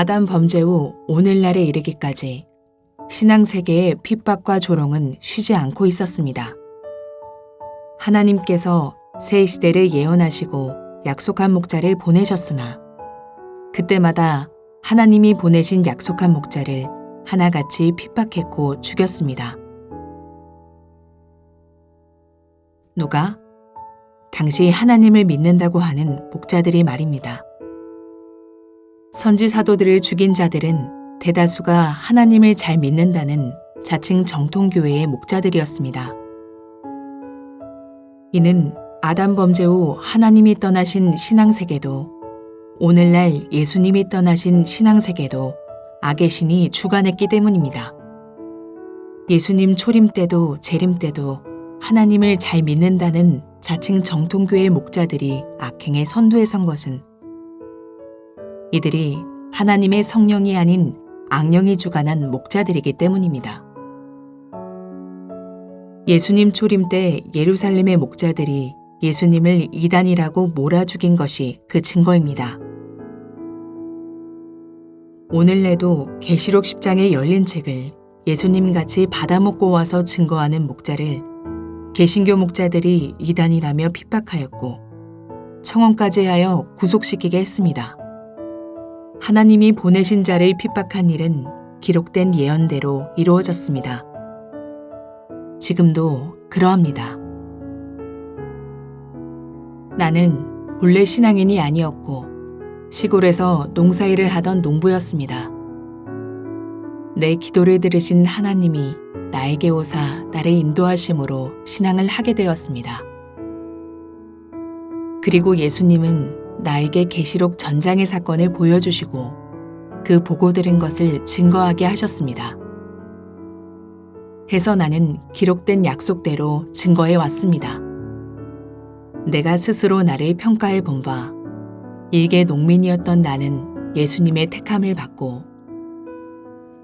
아담 범죄 후 오늘날에 이르기까지 신앙 세계의 핍박과 조롱은 쉬지 않고 있었습니다. 하나님께서 새 시대를 예언하시고 약속한 목자를 보내셨으나 그때마다 하나님이 보내신 약속한 목자를 하나같이 핍박했고 죽였습니다. 누가? 당시 하나님을 믿는다고 하는 목자들이 말입니다. 선지 사도들을 죽인 자들은 대다수가 하나님을 잘 믿는다는 자칭 정통교회의 목자들이었습니다. 이는 아담 범죄 후 하나님이 떠나신 신앙세계도 오늘날 예수님이 떠나신 신앙세계도 악의 신이 주관했기 때문입니다. 예수님 초림 때도 재림 때도 하나님을 잘 믿는다는 자칭 정통교회 목자들이 악행의 선두에 선 것은 이들이 하나님의 성령이 아닌 악령이 주관한 목자들이기 때문입니다. 예수님 초림 때 예루살렘의 목자들이 예수님을 이단이라고 몰아 죽인 것이 그 증거입니다. 오늘내도 계시록 10장에 열린 책을 예수님 같이 받아먹고 와서 증거하는 목자를 개신교 목자들이 이단이라며 핍박하였고 청원까지 하여 구속시키게 했습니다. 하나님이 보내신 자를 핍박한 일은 기록된 예언대로 이루어졌습니다. 지금도 그러합니다. 나는 본래 신앙인이 아니었고 시골에서 농사일을 하던 농부였습니다. 내 기도를 들으신 하나님이 나에게 오사 나를 인도하심으로 신앙을 하게 되었습니다. 그리고 예수님은 나에게 계시록 전장의 사건을 보여주시고 그 보고 들은 것을 증거하게 하셨습니다. 해서 나는 기록된 약속대로 증거해 왔습니다. 내가 스스로 나를 평가해 본 바, 일개 농민이었던 나는 예수님의 택함을 받고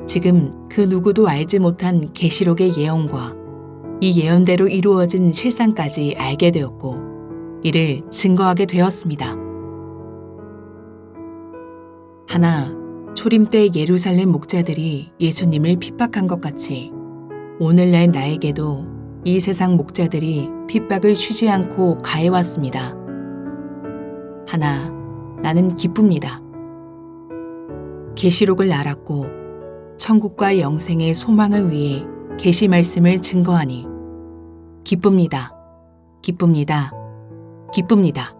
지금 그 누구도 알지 못한 계시록의 예언과 이 예언대로 이루어진 실상까지 알게 되었고 이를 증거하게 되었습니다. 하나 초림 때 예루살렘 목자들이 예수님을 핍박한 것 같이 오늘날 나에게도 이 세상 목자들이 핍박을 쉬지 않고 가해왔습니다. 하나 나는 기쁩니다. 계시록을 알았고 천국과 영생의 소망을 위해 계시 말씀을 증거하니 기쁩니다. 기쁩니다. 기쁩니다.